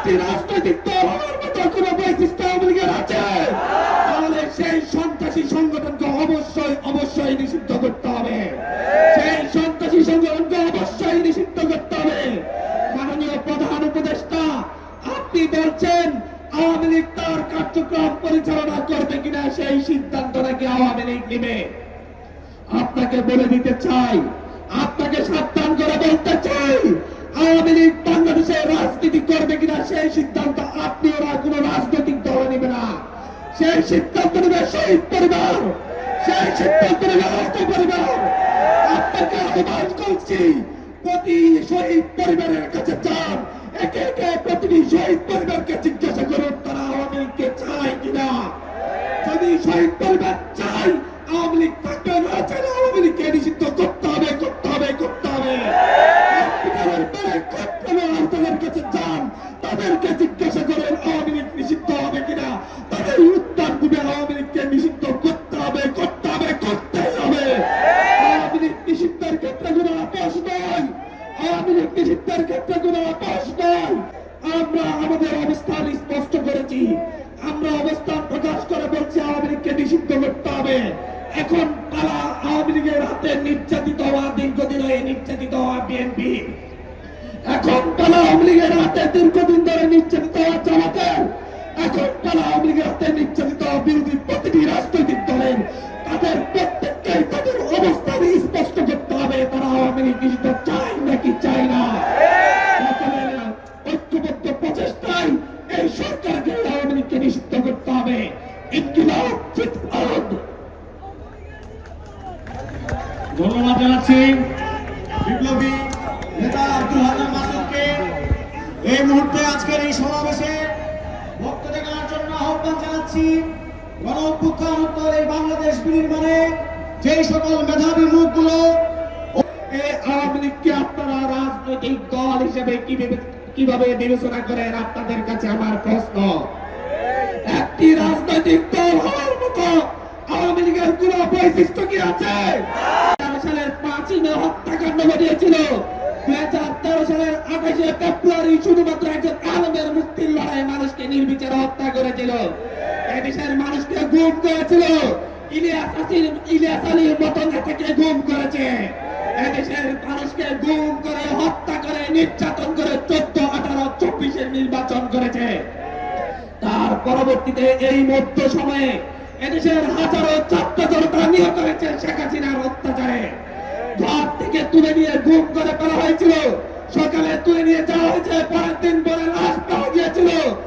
একটি রাজনৈতিক দল বৈশিষ্ট্য আওয়ামী লীগের আছে তাহলে সেই সন্ত্রাসী সংগঠনকে অবশ্যই অবশ্যই নিষিদ্ধ করতে হবে। সেই সন্ত্রাসী সংগঠনকে অবশ্যই নিষিদ্ধ করতে হবে। মাননীয় প্রধান উপদেষ্টা আপনি বলছেন আওয়ামী লীগ তার কার্যক্রম পরিচালনা করবে কিনা সেই সিদ্ধান্ত নাকি আওয়ামী লীগ নেবে? আপনাকে বলে দিতে চাই আপনাকে সাবধান করে বলতে চাই আওয়ামী লীগ রাজনীতি করবে কিনা সেই সিদ্ধান্ত আপনি ওরা কোন রাজনৈতিক দল নেবে না। সেই সিদ্ধান্ত নেবে শহীদ পরিবার। সেই সিদ্ধান্ত নেবে আহত পরিবার। আপনাকে আহ্বান করছি, প্রতি শহীদ পরিবারের কাছে যান একে একে প্রতিটি শহীদ পরিবারকে জিজ্ঞাসা করুন, তারা আওয়ামী লীগকে চায় কিনা? যদি শহীদ পরিবার চাই আওয়ামী লীগ থাকবে নিষিদ্ধের ক্ষেত্রে কোনো আপোষ নয় আমরা আমাদের অবস্থান স্পষ্ট করেছি। আমরা অবস্থান প্রকাশ করে বলছি, আওয়ামী লীগকে নিষিদ্ধ করতে হবে। এখন তারা আওয়ামী লীগের হাতে নির্যাতিত হওয়া, দীর্ঘদিন হয়ে নির্যাতিত হওয়া বিএনপি। এখন তারা আওয়ামী লীগের হাতে দীর্ঘদিন ধরে নির্যাতিত চায় না। ঐক্যবদ্ধ প্রচেষ্টায় এই সরকারকে আওয়ামী লীগকে নিষিদ্ধ করতে হবে। ধন্যবাদ জানাচ্ছি বিপ্লবী নেতা আব্দুল হাজার মাসুদকে। এই মুহূর্তে আজকের এই সমাবেশে বক্তব্য দেওয়ার জন্য আহ্বান জানাচ্ছি। গণ অভ্যুত্থান উত্তর এই বাংলাদেশ বিনির্মাণে যেই সকল মেধাবী মুখগুলো রাজনৈতিক দল হিসেবে কীভাবে বিবেচনা করেন? আপনাদের কাছে আমার প্রশ্ন। একটি রাজনৈতিক দল হওয়ার মতো আওয়ামী লীগের কোন বৈশিষ্ট্য কি আছে? মানুষকে নির্বিচারে হত্যা করেছিল। এদেশের মানুষকে গুম করেছিল। ইলিয়াস আসির আলীর মতো নেতাকে গুম করেছে তার পরবর্তীতে এই মধ্য সময়ে এদেশের হাজারো ছাত্র জনতা নিহত হয়েছে শেখ হাসিনার অত্যাচারে। ঘর থেকে তুলে নিয়ে গুম করে ফেলা হয়েছিল। সকালে তুলে নিয়ে যাওয়া হয়েছে, পরের দিন পরে লাশ